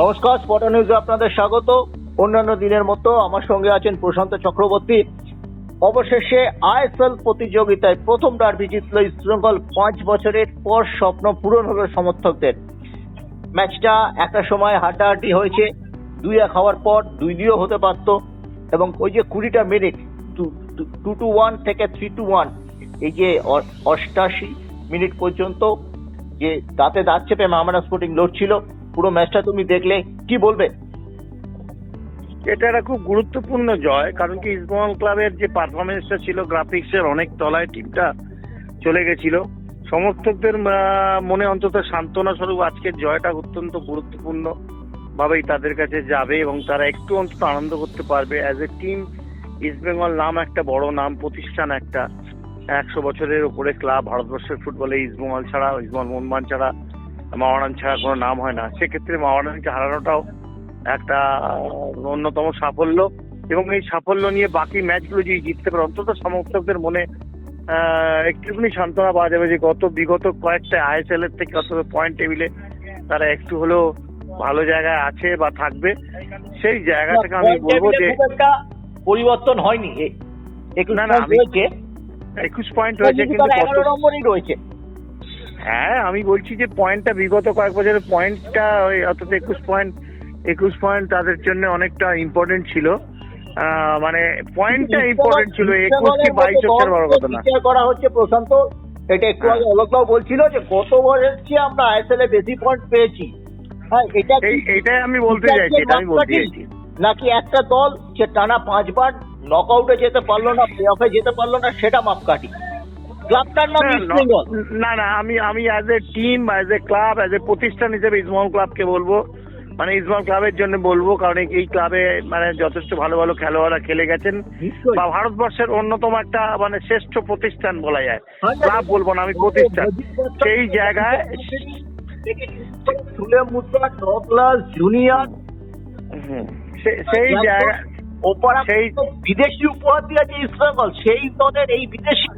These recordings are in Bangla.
নমস্কার স্পটা নিউজে আপনাদের স্বাগত। অন্যান্য দিনের মতো আমার সঙ্গে আছেন প্রশান্ত চক্রবর্তী। অবশেষে আইএসএল প্রতিযোগিতায় প্রথম ডার্বি জিতল ইস্টবেঙ্গল পাঁচ বছরের পর স্বপ্ন পূরণ হলো সমর্থকদের। ম্যাচটা একটা সময় হাড্ডাহাড্ডি হয়েছে, দুই এক হওয়ার পর দুই দুইও হতে পারত এবং ওই যে কুড়িটা মিনিট টু টু ওয়ান থেকে থ্রি টু ওয়ান এই যে অষ্টাশি মিনিট পর্যন্ত যে দাঁতে দাঁত চেপে মামানা স্পোর্টিং লড়ছিল পুরো ম্যাচটা তুমি দেখলে কি বলবে? এটা একটা খুব গুরুত্বপূর্ণ জয়, কারণ কি ইস্টবেঙ্গল ক্লাবের যে পারফরমেন্সটা ছিল, গ্রাফিক্সের অনেক তলায় টিমটা চলে গেছিল। সমর্থকদের মনে অন্তত সান্ত্বনা স্বরূপ আজকের জয়টা অত্যন্ত গুরুত্বপূর্ণ ভাবেই তাদের কাছে যাবে এবং তারা একটু অন্তত আনন্দ করতে পারবে। অ্যাজ এ টিম ইস্টবেঙ্গল নাম একটা বড় নাম, প্রতিষ্ঠান একটা। একশো বছরের উপরে ক্লাব ভারতবর্ষের ফুটবলে ইস্টবেঙ্গল ছাড়া, ইস্টবেঙ্গল মোহনবান ছাড়া মাওয়ারান ছাড়া কোনো নাম হয় না। সেক্ষেত্রে মাওয়ারানকে হারানোটাও একটা অন্যতম সাফল্য এবং এই সাফল্য নিয়ে বাকি ম্যাচগুলো যদি জিততে পারে অন্তত সমর্থকদের মনে একটুখানি সান্ত্বনা পাওয়া যাবে যে গত বিগত কয়েকটা আইএসএল এর থেকে অন্তত পয়েন্ট টেবিলে তারা একটু হলেও ভালো জায়গায় আছে বা থাকবে। সেই জায়গা থেকে আমি বলব যে পরিবর্তন হয়নি। না, না, একুশ পয়েন্ট হয়েছে কিন্তু নম্বরই রয়েছে। হ্যাঁ আমি বলছি যে পয়েন্টটা বিগত কয়েক বছরের পয়েন্টটা ওই অন্তত একুশ পয়েন্ট একুশ পয়েন্ট তাদের জন্য অনেকটা ইম্পর্টেন্ট ছিল। আহ, মানে পয়েন্টটা ইম্পর্টেন্ট ছিল একুশ কি বাইশ হচ্ছে বড় কথা না। করা হচ্ছে প্রশান্ত এটা একটু আগে অলোকবাবু বলছিল যে গত বছরের চেয়ে আমরা আইএসএল এ বেশি পয়েন্ট পেয়েছি। হ্যাঁ এটা কি আমি বলতে চাইছি এটা আমি বলতে চাইছি। নাকি একটা দল যে টানা পাঁচবার নকআউটে যেতে পারল না প্লে অফে যেতে পারল না সেটা মাপকাঠি? ক্লাবটার নাম না, ইস্ট বেঙ্গল না না আমি আমি as a team as a club as a প্রতিষ্ঠান হিসেবে ইসমাল ক্লাবকে বলব মানে ইসমাল ক্লাবের জন্য বলব কারণ এই- ক্লাবে মানে যথেষ্ট ভালো ভালো খেলোয়াড়রা খেলে গেছেন বা ভারতবর্ষের অন্যতম একটা মানে শ্রেষ্ঠ প্রতিষ্ঠান বলা যায় হ্যাঁ, ক্লাব বলব না আমি প্রতিষ্ঠান সেই জায়গায় জুনিয়র সেই জায়গা সেই- বিদেশি উপহার দিয়েছে ইস্ট সেই দলের এই বিদেশি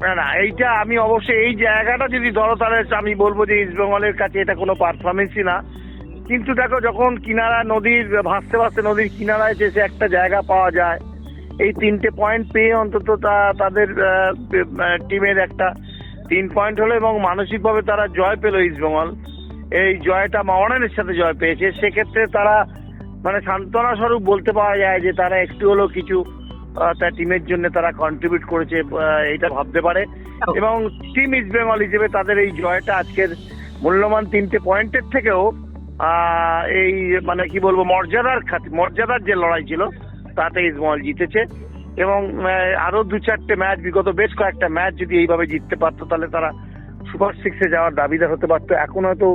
না না, এইটা আমি অবশ্যই এই জায়গাটা যদি ধরো তাহলে আমি বলব যে ইস্ট বেঙ্গলের কাছে এটা কোনো পারফরমেন্সই না। কিন্তু দেখো যখন কিনারা নদীর, ভাসতে ভাসতে নদীর কিনারায় যে একটা জায়গা পাওয়া যায়, এই তিনটে পয়েন্ট পেয়ে অন্তত তা- তাদের টিমের একটা তিন পয়েন্ট হলো এবং মানসিকভাবে তারা জয় পেল ইস্ট বেঙ্গল এই জয়টা মাওয়ানের সাথে জয় পেয়েছে। সেক্ষেত্রে তারা মানে সান্ত্বনা স্বরূপ বলতে পাওয়া যায় যে তারা একটু হলেও কিছু তার টিমের জন্য তারা কন্ট্রিবিউট করেছে এইটা ভাবতে পারে। এবং টিম ইস্ট বেঙ্গল হিসেবে তাদের এই জয়টা আজকের মূল্যবান তিনটে পয়েন্টের থেকেও এই মানে কি বলব, মর্যাদার খাতি, মর্যাদার যে লড়াই ছিল, তাতে ইস্ট বেঙ্গল জিতেছে। এবং আরও দু চারটে ম্যাচ বিগত বেশ কয়েকটা ম্যাচ যদি এইভাবে জিততে পারতো, তাহলে তারা সুপার সিক্সে যাওয়ার দাবিদার হতে পারতো। এখন হয়তো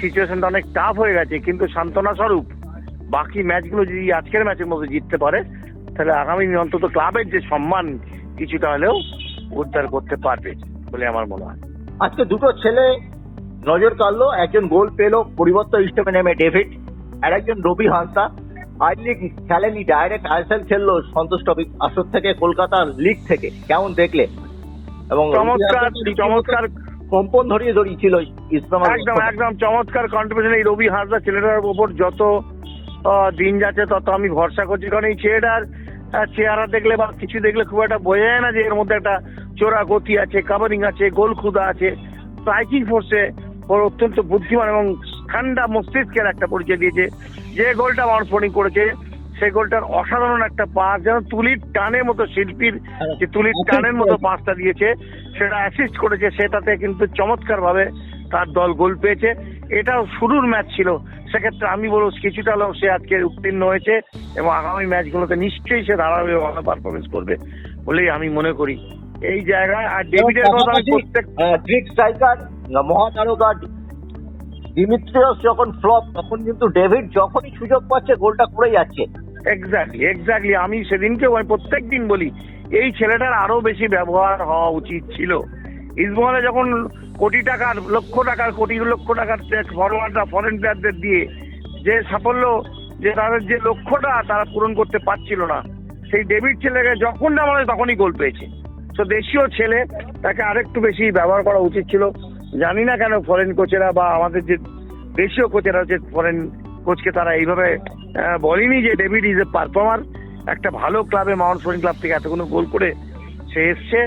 সিচুয়েশনটা অনেক টাফ হয়ে গেছে, কিন্তু সান্ত্বনা স্বরূপ বাকি ম্যাচগুলো যদি আজকের ম্যাচের মধ্যে জিততে পারে তাহলে আগামী দিনে অন্তত ক্লাবের যে সম্মান কিছুটা হলেও উদ্ধার করতে পারবে বলে আমার মনে হয়। আজকে দুটো ছেলে নজর কাড়লো একজন গোল পেল পরিবর্তন হিসেবে নেমে ডেভিড আর একজন রবি হাঁসদা আই লিগ খেলেনি ডাইরেক্ট আইএসএল খেললো সন্তোষ ট্রফি আসর থেকে কলকাতা লিগ থেকে। কেমন দেখলে? এবং চমৎকার চমৎকার। কম্পন ধরিয়ে ধরিয়েছিল ইসলামাবাদ একদম একদম। চমৎকার কন্ট্রিবিউশন এই রবি হাঁসদা ছেলেটার উপর যত দিন যাচ্ছে তত আমি ভরসা করছি। কারণ এই ছেলেটার চেহারা দেখলে বা কিছু দেখলে খুব একটা বোঝা যায় না যে এর মধ্যে একটা চোরা গতি আছে কাভারিং আছে গোল খুদা আছে স্ট্রাইকিং ফোর্সে ওর অত্যন্ত বুদ্ধিমান এবং ঠান্ডা মস্তিষ্কের একটা পরিচয় দিয়েছে। যে গোলটা স্পোর্টিং করেছে সেই গোলটার অসাধারণ একটা পাস যেন তুলির টানের মতো শিল্পীর যে তুলির টানের মতো পাসটা দিয়েছে সেটা অ্যাসিস্ট করেছে সেটাতে কিন্তু চমৎকার ভাবে তার দল গোল পেয়েছে। এটাও শুরুর ম্যাচ ছিল। সেক্ষেত্রে আমি বলব কিছুটা হলেও সে আজকে উত্তীর্ণ হয়েছে এবং আগামী ম্যাচগুলোতে নিশ্চয়ই সে ধারাবাহিক ভালো পারফরমেন্স করবে বলেই আমি মনে করি। এই জায়গায় আর ডেভিডের কথা আমি প্রত্যেক গ্রিক স্ট্রাইকার মহাতারকা দিমিত্রিয়স যখন ফ্লপ তখন কিন্তু ডেভিড যখনই সুযোগ পাচ্ছে গোলটা করে যাচ্ছে। এক্স্যাক্টলি এক্স্যাক্টলি আমি সেদিনকে প্রত্যেক দিন বলি এই ছেলেটার আরও বেশি ব্যবহার হওয়া উচিত ছিল। ইসবহলে যখন কোটি টাকার, লক্ষ টাকার, কোটি লক্ষ টাকার ফরওয়ার্ডরা ফরেন প্লেয়ারদের দিয়ে যে সাফল্য, যে তাদের যে লক্ষ্যটা তারা পূরণ করতে পারছিল না, সেই ডেভিড ছেলেকে যখন নামালে তখনই গোল পেয়েছে। তো দেশীয় ছেলে, তাকে আরেকটু বেশি ব্যবহার করা উচিত ছিল। জানি না কেন ফরেন কোচেরা বা আমাদের যে দেশীয় কোচেরা যে ফরেন কোচকে তারা এইভাবে বলেনি যে ডেভিড ইজ এ পারফর্মার একটা ভালো ক্লাবে মাউন্ট সোরিং ক্লাব থেকে এতগুলো গোল করে সে এসছে।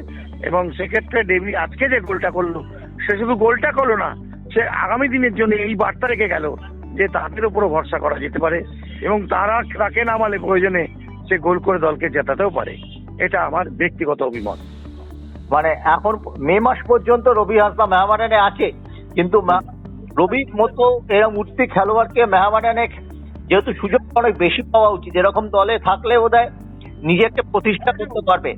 এবং সেক্ষেত্রে ডেভিড আজকে যে গোলটা করল সে শুধু গোলটা করল না সে আগামী দিনের জন্য এই বার্তা রেখে গেল যে তাদের উপরও ভরসা করা যেতে পারে এবং তারা তাকে নামালে প্রয়োজনে সে গোল করে দলকে জেতাতেও পারে। এটা আমার ব্যক্তিগত অভিমত। মানে এখন মে মাস পর্যন্ত রবি হাসদা মেহমানানে আছে কিন্তু রবির মতো এরকম উঠতি খেলোয়াড়কে মেহমানানে যেহেতু সুযোগ অনেক বেশি পাওয়া উচিত এরকম দলে থাকলে বোধহয় নিজেকে প্রতিষ্ঠা করতে পারবে।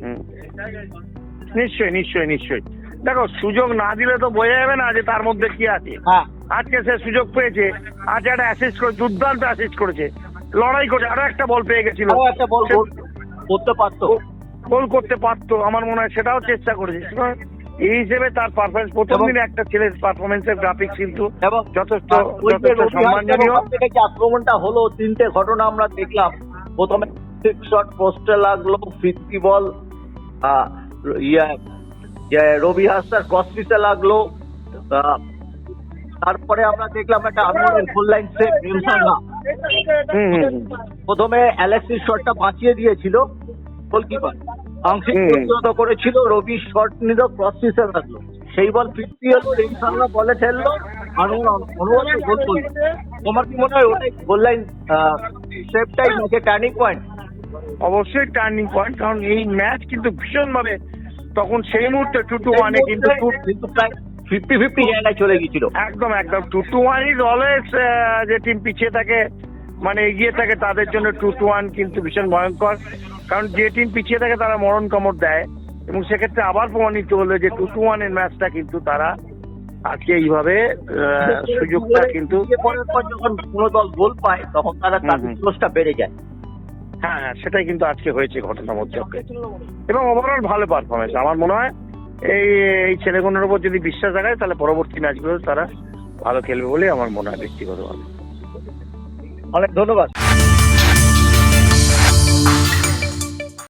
হুম। নিশ্চয়ই নিশ্চয়ই নিশ্চয়ই। দেখো সুযোগ না দিলে তো বোঝা যাবে না যে তার মধ্যে কি আছে। হ্যাঁ। আজকে সে সুযোগ পেয়েছে আজ একটা অ্যাসিস্ট করে দুর্দান্ত অ্যাসিস্ট করেছে। লড়াই করে আরও একটা বল পেয়ে গেছিল। করতে পারতো। গোল করতে পারতো আমার মনে হয় সেটাও চেষ্টা করেছে। এই হিসেবে তার পারফরমেন্স প্রথম দিনে একটা ছেলের পারফরমেন্সের গ্রাফিক্স কিন্তু এবং যথেষ্ট যথেষ্ট সম্মানজনীয় আক্রমণটা হলো তিনটে ঘটনা আমরা দেখলাম। প্রথমে সিক্স শট পোস্টে লাগল ফিফটি বল ইয়ে রবি হাসদার ক্রস পিসে লাগল তারপরে আমরা দেখলাম একটা আনমোলের গোল লাইন সেভ হুম। প্রথমে অ্যালেক্সিস শটটা বাঁচিয়ে দিয়েছিল গোলকিপার আংশিক প্রতিহত করেছিল রবি শট নিল ক্রস পিসে লাগল। সেই বল ফিফটি হলো রিমসাঙ্গা বলে আনোয়ার অনুবাদ গোল করল। তোমার কি মনে হয় ওটাই গোল লাইন সেভটাই ম্যাচে টার্নিং পয়েন্ট অবশ্যই টার্নিং পয়েন্ট কারণ এই ম্যাচ কিন্তু ভীষণ ভাবে তখন সেই মুহূর্তে টু টু ওয়ানে কিন্তু ফিফটি ফিফটি জায়গায় চলে গেছিল একদম একদম। Two two one is always যে টিম পিছিয়ে থাকে মানে এগিয়ে থাকে তাদের জন্য টু টু ওয়ান কিন্তু ভীষণ ভয়ঙ্কর। কারণ যে টিম পিছিয়ে থাকে তারা মরণ কামড় দেয়। এবং সেক্ষেত্রে আবার প্রমাণিত হলো যে টু টু ওয়ানের ম্যাচটা কিন্তু তারা আজকে এইভাবে সুযোগটা কিন্তু পরের পর যখন কোনো দল গোল পায় তখন তারা তাদের বেড়ে যায়। হ্যাঁ হ্যাঁ সেটাই কিন্তু আজকে হয়েছে ঘটনা মধ্যে এবং ওভারঅল ভালো পারফরমেন্স আমার মনে হয় এই এই ছেলেগুলোর উপর যদি বিশ্বাস রাখায় তাহলে পরবর্তী ম্যাচগুলো তারা ভালো খেলবে বলে আমার মনে হয় ব্যক্তিগতভাবে। অনেক ধন্যবাদ।